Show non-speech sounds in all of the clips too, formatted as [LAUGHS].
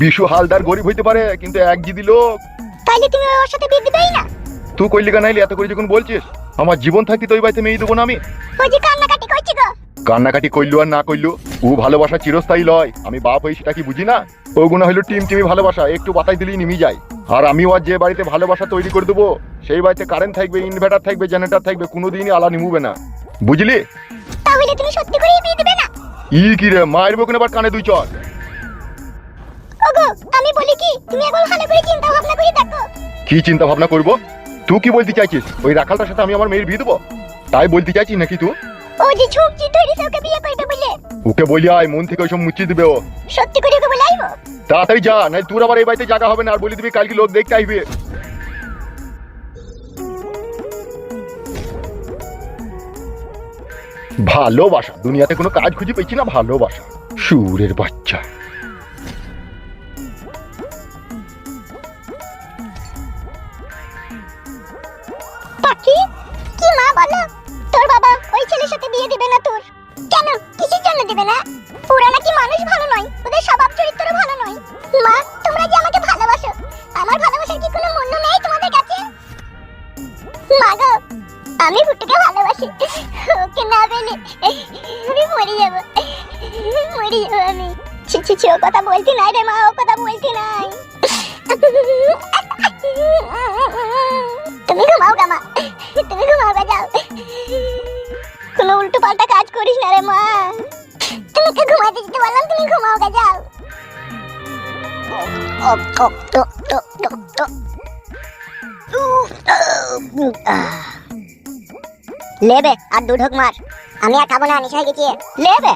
বিশু হালদার গরিব হইতে পারে কিন্তু এক জিদি লোক। তাইলে তুমি ওর সাথে বিয়ে দিবেই না। তুই কইলি নাইলি এত করে যখন বলছিস? আমার জীবন থাকি তো ওই বাড়িতে মেয়ে দেবো না আমি। ওই যে কান্নাকাটি করছি গো। কান্নাকাটি করলু আর না করলু ও ভালোবাসা চিরস্থায়ী লয়। আমি বাপ হই সেটা কি বুঝি না? ওগুলো হইল টিম টিমি ভালোবাসা একটু বাতাই দিলেই নিমি যায়। আর আমিও আর যে বাড়িতে ভালোবাসা তৈরি করে দেবো সেই বাড়িতে কারেন্ট থাকবে ইনভার্টার থাকবে জেনারেটর থাকবে কোনোদিনই আলা নিমুবে না। বুঝলি? তাহলে তুমি সত্যি করেই বিয়ে দিবে না? ই কি রে মারবো কেন আবার কানে দুই আমি কি তুমি একবার ভালো করে চিন্তা ভাবনা করে দেখো কি চিন্তা ভাবনা করব? তুই কি বলতে চাইছিস? ওই রাখালটার সাথে আমি আমার মেয়ের বিয়ে দেবো? তাই বলতে চাইছিস নাকি তুই? ও যে ঝুঁকছি ধরেছে ওকে বিয়ে করবে বলে। ওকে বলি আয় মন থেকে ওইসব মুচিয়ে দিবে ও। সত্যি করে ওকে বলে তাড়াতাড়ি যা নাই তোর আবার এই বাড়িতে জায়গা হবে না আর বলে দিবি কালকে লোক দেখতে আসবে। ভালোবাসা দুনিয়াতে কোনো কাজ খুঁজে পেয়েছি না ভালোবাসা। সুরের বাচ্চা। দিবে না ওরা নাকি মানুষ ভালো নয়, ওদের স্বভাব চরিত্র ভালো নয়। মা, তোমরা যে আমাকে ভালোবাসো, আমার ভালোবাসার কি কোনো মূল্য নেই তোমাদের কাছে? মা গো, আমি ফুটুকে ভালোবাসি, ওকে না পেলে আমি মরে যাব মরে যাব আমি। ছি ছি ছি, ও কথা বলতি নাই রে মা, ও কথা বলতি নাই। তুমি ঘুমাও গা মা, তুমি ঘুমাও যাও। কোনো উল্টো পাল্টা কাজ করিস না রে মা। তুমি তো ঘুমাতে যেতে বললাম তুমি ঘুমাও গা যাও। লেবে আর দু ঢোক মার। আমি আর খাব না নিশা হয়ে গেছি। লেবে!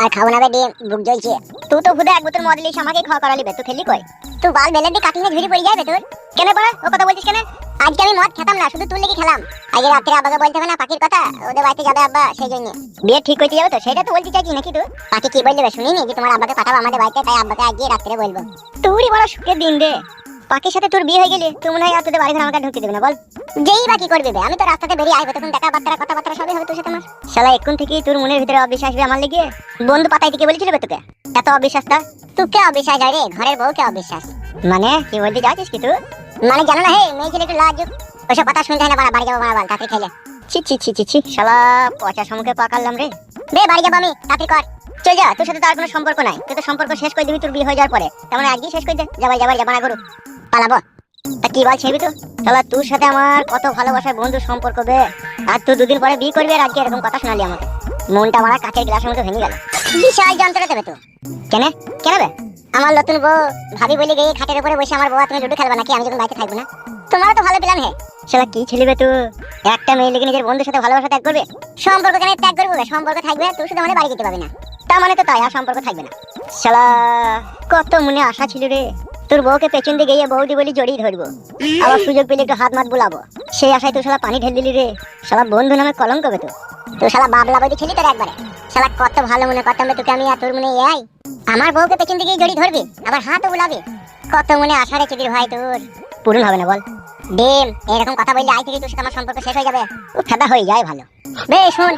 আর খাব না বে ডিম বুক জ্বলছে। তুই তো খুদে এক বোতল মদ লিস আমাকে খাওয়া করালি বে তুই খেলি কই? তুই বাল বেলে দিয়ে কাটিনে ঝুড়ি পড়ে যাবে তোর। কেন পড়া? ও কথা বলছিস কেন? আজকে আমি মদ খেতাম না, শুধু তুই লেগে খেলাম। আজকে রাত্রে আব্বাকে বলতে হবে না, পাখির কথা, ওদের বাড়িতে যাবে আব্বা সেই জন্য বিয়ে ঠিক করতে যাবে তো? সেটা তো বলতে চাইছি নাকি তুই? পাখি কি বলবে শুনিনি যে তোমার আব্বাকে পাঠাবো আমাদের বাড়িতে, তাই আব্বাকে আজকে রাত্রে বলব। তুই বড় সুখের দিন রে। পাখির সাথে তোর বিয়ে হয়ে গেলে তুই মনে হয় আর তোদের বাড়ি ঘরে আমাকে ঢুকতে দেবে না, বল। যেই বাকি করবে আমি তো রাস্তাতে বেরিয়ে আসব তখন দেখা বার্তা কথাবার্তা সবই হবে তোর সাথে আমার। শালা, এখন থেকেই তোর মনের ভিতরে অবিশ্বাস হবে আমার লেগে? বন্ধু পাতাই দিকে বলেছিল তোকে? এত অবিশ্বাসটা তোকে অবিশ্বাস হয় রে? ঘরের বউকে অবিশ্বাস। মানে কি বলতে যাচ্ছিস কি তুই? মানে জানো না হে, মেয়ে ছেলে একটু লাজুক ওইসব কথা শুনতে হয় না, বাড়া, বাড়ি যাব বাড়া বাল তাড়াতাড়ি খেলে ছি ছি ছি ছি ছি, শালা পচা সম্মুখে পাকালাম রে। বে, বাড়ি যাব আমি, তাড়াতাড়ি কর। চল যা, তোর সাথে তার কোনো সম্পর্ক নাই। তুই তো সম্পর্ক শেষ করে দিবি, তোর বিয়ে হয়ে যাওয়ার পরে। তেমন আজকেই শেষ করে দে যাবাই যাবার যাবা না করু পালাবো। তা কি বল ছেবি তো? তাহলে তোর সাথে আমার কত ভালোবাসার বন্ধু সম্পর্ক বে। আর তুই দুদিন পরে বিয়ে করবি আর আজকে এরকম কথা শোনালি আমাকে। মনটা আমার কাচের গ্লাসের মতো ভেঙে গেল। বিশাল যন্ত্রণা দেবে তো। কেন? কেন বে? আমার নতুন বউ ভাবি বলে গিয়ে খাটের উপরে বসে আমার বউ তুমি লুডো খেলবা নাকি? আমি যখন বাড়িতে থাকব না। তোমারও তো ভালো প্ল্যান হে। সেটা কি ছেলে বে তুই? একটা মেয়ে লেগে নিজের বন্ধুর সাথে ভালোবাসা ত্যাগ করবে? সম্পর্ক কেন ত্যাগ করবে সম্পর্ক থাকবে তুই শুধু আমাদের বাড়ি যেতে পারবি না। তার মানে তো তাই আর সম্পর্ক থাকবে না। শালা কত মনে আশা ছিল রে। তোর বউকে পেছন দিয়ে গিয়ে বৌদি বলি জড়িয়ে ধরবো। আবার সুযোগ পেলে একটু হাত মাত বুলাবো। সেই আশায় তুই শালা পানি ঢেল দিলি রে। শালা বন্ধু নামে কলঙ্ক বে তো তুই শালা বাবলা বৌদি ছিলি তোর একবারে। শালা কত ভালো মনে করতাম রে তোকে আমি আর তোর মনে এই আমার বউকে পেছন দিকে জড়িয়ে ধরবি আবার হাতও বুলাবি। কত মনে আশা রে ভাই তোর? পূরণ হবে না বল। ডিম এরকম কথা বললে আই থেকে তোর সাথে আমার সম্পর্ক শেষ হয়ে যাবে। ও ফেদা হয়ে যায় ভালো। বে শুন।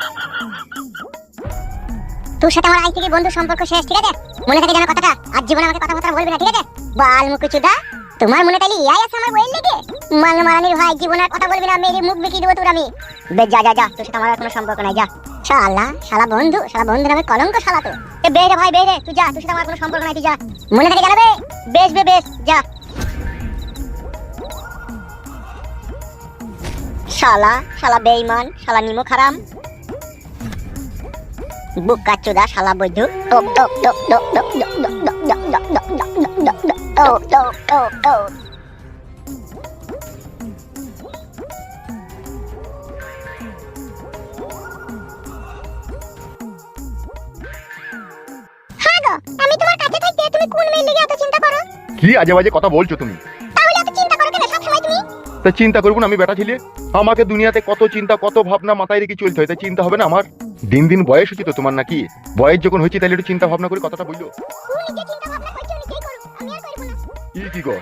তোর সাথে আমার আই থেকে বন্ধু সম্পর্ক শেষ ঠিক আছে? মনে থাকে যেন কথাটা আর জীবনে আমাকে কথা কথাবার্তা বলবি না ঠিক আছে? বাল মুকুচুদা তোমার মনে তাইলে ইয়াই আছে আমার বইয়ের লেগে মাল মারানির ভাই জীবনে আর কথা বলবি না মেরে মুখ বেঁকিয়ে দেবো তোর আমি বে যা যা যা তোর সাথে আমার কোনো সম্পর্ক নাই যা শালা শালা বন্ধু শালা বন্ধু নামে কলঙ্ক শালা তো এ বেরে ভাই বেরে তুই যা তোর সাথে আমার কোনো সম্পর্ক নাই তুই যা মনে থাকে জানাবে বেশ বে বেশ যা শালা শালা বেঈমান শালা নিমো খারাম বুকা চোদা শালা বৈধ টক টক টক টক টক টক টক টক টক টক টক টক টক হ্যাঁ গো আমি তোমার কাছে থাকতে তুমি কোন লেগে এত চিন্তা করো? কি আজে বাজে কথা বলছো তুমি? তাহলে এত চিন্তা করো কেন সব সময় তুমি? তা চিন্তা করব না আমি বেটা ছিলে। আমাকে দুনিয়াতে কত চিন্তা কত ভাবনা মাথায় রেখে চলতে হয় তাই চিন্তা হবে না আমার? দিন দিন বয়স হচ্ছে তো তোমার নাকি? বয়স যখন হয়েছে তাহলে একটু চিন্তা ভাবনা করে কথাটা বলল। চিন্তা ভাবনা না কি গো?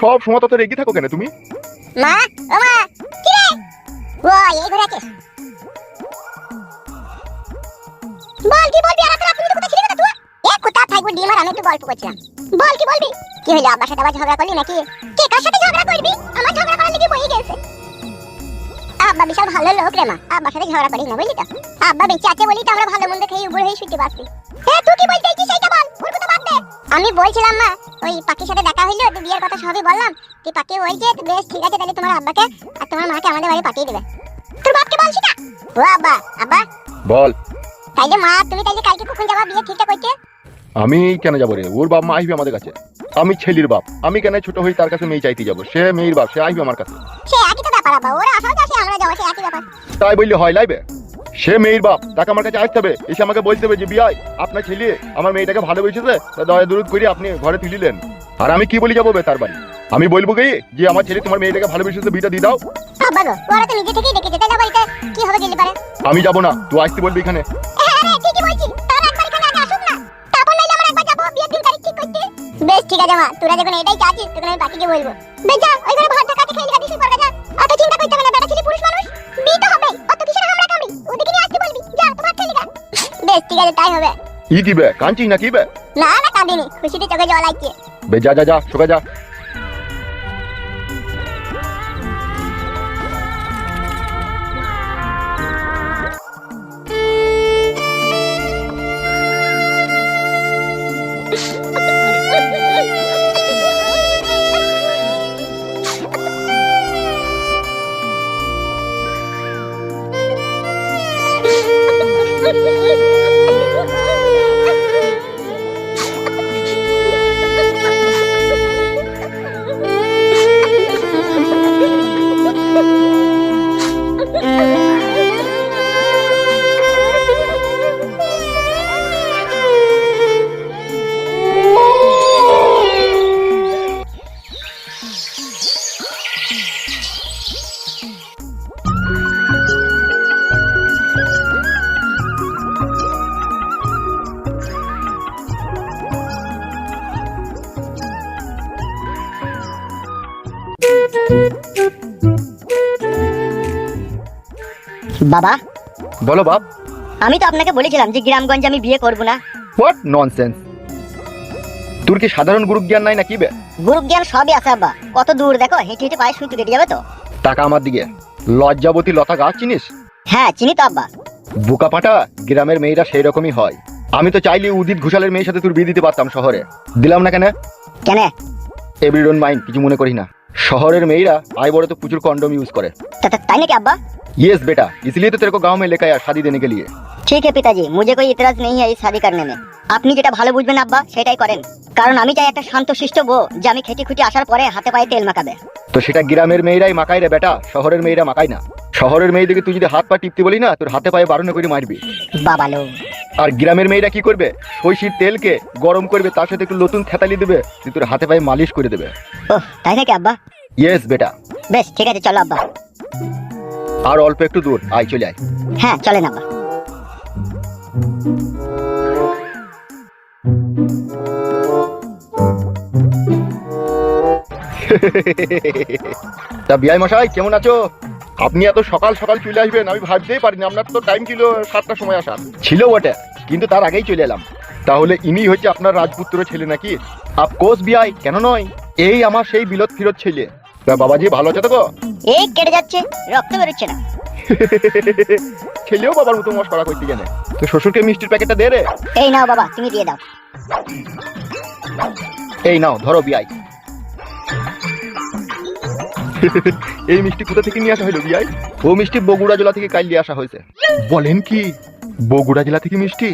সব সময় তো রেগে থাকো কেন তুমি? মা, ও মা, কি রে? ও, এই বল কি বলবি? আর তুমি তো না তুই? এ কোথা আর আমি একটু গল্প করছিলাম। বল কি বলবি? কি হলো আব্বার সাথে আবার ঝগড়া করলি নাকি? কে কার সাথে ঝগড়া করবি? আমার ঝগড়া করার বই গেছে। আব্বা বিশাল ভালো লোক রে মা। আব্বার সাথে ঝগড়া করিস না, বুঝলি তো? আব্বা বেঁচে আছে বলি তো আমরা ভালো মন্দ খেয়ে উপরে হয়ে শুতে পারছি। হ্যাঁ তুই কি বলতে চাইছিস? আমি বলছিলাম মা ওই পাখির সাথে দেখা হইল তুই বিয়ের কথা সবই বললাম। কি পাখি বলছে? বেশ ঠিক আছে তাহলে তোমার আব্বাকে আর তোমার মাকে আমাদের বাড়ি পাঠিয়ে দেবে। তোর বাপকে বলছি না? ও আব্বা আব্বা। বল। তাইলে মা তুমি তাইলে কালকে কখন যাবা বিয়ে ঠিকঠাক করতে আমি কেন যাব রে? ওর বাপ মা আসবে আমাদের কাছে। আমি ছেলির বাপ। আমি কেন ছোট হই তার কাছে মেয়ে চাইতে যাব? সে মেয়ের বাপ সে আসবে আমার কাছে। সে একই তো ব্যাপার আব্বা। ওরা আসাও যাচ্ছে আমরা যাব সে একই ব্যাপার। তাই বললে হয় লাইবে? সে মেয়ের বাপ তাকে আমার কাছে আসতে হবে। এসে আমাকে বলতে হবে যে বিয়াই আপনার ছেলে আমার মেয়েটাকে ভালোবেসেছে তা দয়া দূর করে আপনি ঘরে তুলিলেন আর আমি কি বলি যাব তার বাড়ি? আমি বলব কি যে আমার ছেলে তোমার মেয়েটাকে ভালোবেসেছে বিটা দিয়ে দাও। আমি যাব না তুই আসতে বলবি এখানে। হ্যাঁ ঠিক করতে। বেশ ঠিক আছে মা তোরা যখন এটাই চাচ্ছিস তখন আমি বাকিকে বলব। বেশ যা ওই ঘরে ভাতটা কাটে খেয়ে গাড়ি শুয়ে পড়া যা। অত চিন্তা করতে হবে না আছে তাই হবে। ই কি বে কাঁদছিস না কিবে না না কাঁদিনি। খুশিতে চোখে জল আসছে বে যা যা যা শোকা যা। [LAUGHS] বাবা? বলো বাপ। আমি তো আপনাকে বলেছিলাম যে গ্রামগঞ্জে আমি বিয়ে করব না। হোয়াট ননসেন্স তোর কি সাধারণ গুরু জ্ঞান নাই নাকি বে? গুরু জ্ঞান সবই আছে আব্বা। কত দূর দেখো হেঁটে হেঁটে পায়ে সুতো কেটে যাবে তো। টাকা আমার দিকে। লজ্জাবতী লতা গাছ চিনিস? হ্যাঁ চিনি তো আব্বা। বোকা পাটা গ্রামের মেয়েরা সেই রকমই হয়। আমি তো চাইলে উদিত ঘোষালের মেয়ের সাথে তোর বিয়ে দিতে পারতাম শহরে। দিলাম না কেন? কেন? এভরি ডোন্ট মাইন্ড কিছু মনে করি না। শহরের মেয়েরা मेरा বড় তো প্রচুর কন্ডম ইউজ করে। তাই নাকি আব্বা? ইয়েস বেটা। यस তো इसलिए तो तेरे को गांव में लेकर आया शादी देने के लिए ঠিক হ্যাঁ পিতাজি মুঝে কোই ইতরাজ নেই হ্যাঁ এই শাদি করনে মে। আপনি যেটা ভালো বুঝবেন আব্বা সেটাই করেন। কারণ আমি চাই একটা শান্ত শিষ্ট বউ যে আমি খেটে খুঁটি আসার পরে হাতে পায়ে তেল মাখাবে। তো সেটা গ্রামের মেয়েরাই মাকাই রে বেটা শহরের মেয়েরা মাকাই না। শহরের মেয়েদেরকে তুই যদি হাত পা টিপতে বলি না তোর হাতে পায়ে বারণ করে মারবি। বাবা লোক। আর গ্রামের মেয়েরা কি করবে? সইষির তেলকে গরম করবে তার সাথে একটু নতুন থেতালি দেবে দিয়ে তোর হাতে পায়ে মালিশ করে দেবে। তাই নাকি আব্বা? ইয়েস বেটা। বেশ ঠিক আছে চলো আব্বা। আর অল্প একটু দূর আয় চলে আয়। হ্যাঁ চলেন আব্বা। তা বিআই মশাই কেমন আছো? আপনি এত সকাল সকাল চলে আসবেন আমি ভাবতেই পারিনি। আপনার তো টাইম ছিল সাতটার সময় আসার। ছিল বটে কিন্তু তার আগেই চলে এলাম। তাহলে ইনি হচ্ছে আপনার রাজপুত্র ছেলে নাকি? আফকোর্স বিআই কেন নয়? এই আমার সেই বিলত ফিরত ছেলে। তা বাবাজি ভালো আছে তো গো? এই কেটে যাচ্ছে রক্ত বেরোচ্ছে না। [LAUGHS] ছেলেও বাবার মতো মশকরা করতে জানে তো শ্বশুরকে মিষ্টির প্যাকেটটা দে রে। এই নাও বাবা তুমি দিয়ে দাও। এই নাও ধরো বিআই। [LAUGHS] এই মিষ্টি কোথা থেকে নিয়ে আসা হলো বিআই ও মিষ্টি বগুড়া জেলা থেকে কাল নিয়ে আসা হয়েছে। বলেন কি? বগুড়া জেলা থেকে মিষ্টি?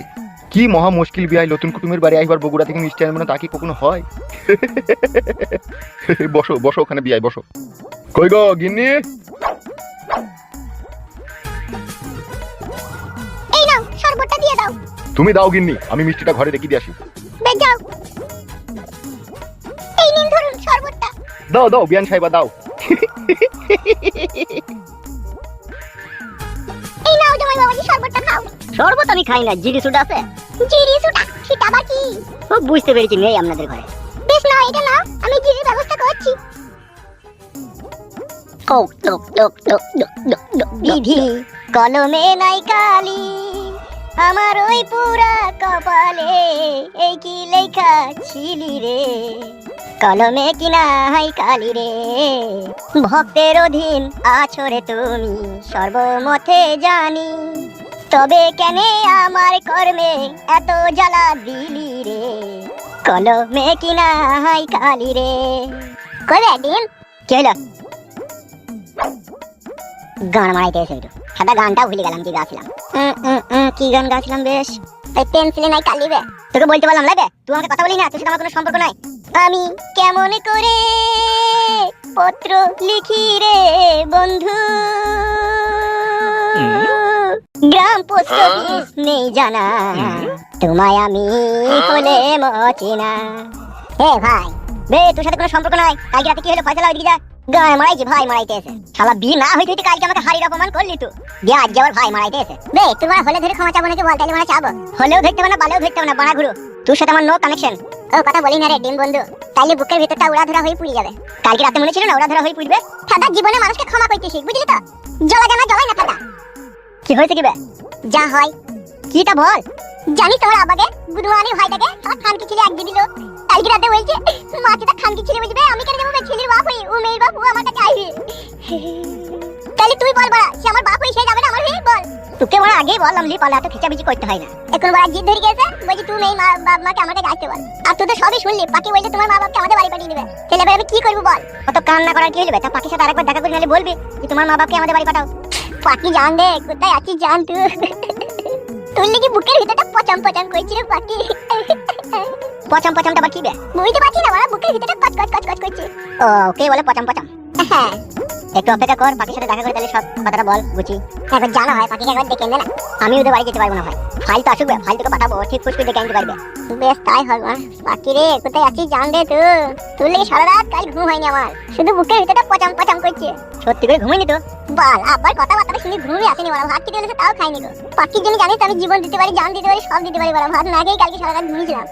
কি মহা মুশকিল বিআই নতুন কুটুমের বাড়ি আইবার বগুড়া থেকে মিষ্টি আনবে না তা কি কখনো হয়? [LAUGHS] বসো বসো ওখানে বিআই বসো। কই গো গিন্নি? এই নাও শরবতটা দিয়ে দাও। তুমি দাও গিন্নি আমি মিষ্টিটা ঘরে রেখে দিয়ে আসি। যাও। এই নিন ধরুন শরবতটা। দাও দাও বিয়ান সাহেবা দাও। এই নাও বাবাজি শরবতটা খাও। শরবত আমি খাই না জিরি সুটা আছে। জিরি সুটা সেটা আবার কি? ও বুঝতে পেরেছি নেই আপনাদের ঘরে। বেশ নাও এটা নাও আমি জিরির ব্যবস্থা করছি। বিধি কলমে নাই কালি আমার ওই পুরা কপালে এই কি লেখা ছিলি রে? কলমে কিনা হাই কালি রে? ভক্তের অধীন আছো রে তুমি সর্বমতে জানি। তবে কেন আমার কর্মে এত জ্বালা দিলি রে? কলমে কিনা হাই কালি রে? কবে ডিম কি গান মারাইতে এসে একটু সাদা গানটা ভুলে গেলাম, কি গাছিলাম। কি গান গাছিলাম বেশ? পেন্সিলে নাই কালিবে তোকে বলতে পারলাম লাগে তুই আমাকে কথা বলি না, তোর সাথে আমার কোনো সম্পর্ক নাই। আমি কেমন করে পত্র লিখি রে বন্ধু? গ্রাম পোস্ট অফিস নেই জানা। তোমায় আমি হলে মচিনা এ ভাই বে তোর সাথে কোনো সম্পর্ক নাই। কালকে রাতে কি হলো? ফয়সালা ওইদিকে যা। গায়ে মারাইছি ভাই মারাইতে এসে। শালা বিয়ে না হইতে হইতে কালকে আমাকে হারির অপমান করলি তুই। দিয়ে আজ আবার ভাই মারাইতে এসে। বে তোমার হলে ধরে ক্ষমা চাবো নাকি বল? তাইলে মানে চাবো। হলেও ধরতে না বালেও ধরতে না বানা ঘুরো তোর সাথে আমার নো কানেকশন ও, কথা বলি না রে, ডিম বন্ধু। তাইলে বুকের ভিতরটা উড়া ধরা হয়ে পুড়ে যাবে। কালকে রাতে মনে ছিল না উড়া ধরা হয়ে পুড়বে? সাদা জীবনে মানুষকে ক্ষমা করতে শিখ বুঝলি তো? জলা জানা জলাই না ফাটা কি হয়েছে কি বে? যা হয়। কিটা বল? জানিস তোমার আবাকে গুদুয়ানি ভাইটাকে আমার খানকি ছেলে এক দিদিল কালকে রাতে বলছে মাছটা খানকি ছেলে বুঝবে? আমি কেন যাব ছেলের বাপ হই, ও মেয়ের বাপ, ও আমার কাছে আইবে তাহলে তুই বল বড়া সে আমার বাপ হই সে যাবে না আমার হয়ে বল। তোকে বড়া আগেই বললাম লি পালা তো খিচাবিচি করতে হয় না। এখন বড়া জিদ ধরে গেছে বলছি তুই মেয়ে মা বাপ মাকে আমার কাছে আসতে বল। আর তুই তো সবই শুনলি পাখি বলছে তোমার মা বাপকে আমাদের বাড়ি পাঠিয়ে দেবে। তাহলে এবার আমি কি করব বল? অত কান্না করার কি হইবে? তা পাখির সাথে আরেকবার দেখা করে নাহলে বলবি যে তোমার মা বাপকে আমাদের বাড়ি পাঠাও। পাখি জান দে কোথায় আছিস জান তুই? তোর লেগে বুকের ভিতরটা পচাম পচাম করছি রে পাখি? পচাম পচামটা আবার কি বে? বুঝতে পারছি না বড়া বুকের ভিতরটা কচ কচ কচ কচ করছে। ও কে বলে পচাম পচাম। হ্যাঁ। একটু অপেক্ষা কর পাখির সাথে দেখা করে তাহলে সব কথাটা বল বুঝি। একবার জানা হয় পাখিকে একবার ডেকে না আমি ওদের বাড়ি যেতে পারব না ভাই ফাইল তো আসুক ফাইল তোকে পাঠাবো ঠিক ফুস করে ডেকে আনতে পারবে। বেশ তাই মা। পাখি রে কোথায় আছিস জান দে তুই তোর লেগে সারা রাত কাল ঘুম হয়নি আমার। শুধু বুকের ভিতরটা পচাম পচাম করছে। সত্যি করে ঘুমাইনি তো? বল আবার কথাবার্তা শুনে ঘুমই আসেনি বলা ভাত খেতে বলেছে তাও খাইনি গো। পাখির জন্য জানিস তো আমি জীবন দিতে পারি জান দিতে পারি সব দিতে পারি বলা ভাত না খেয়ে কালকে সারা রাত ঘুমিয়েছিলাম।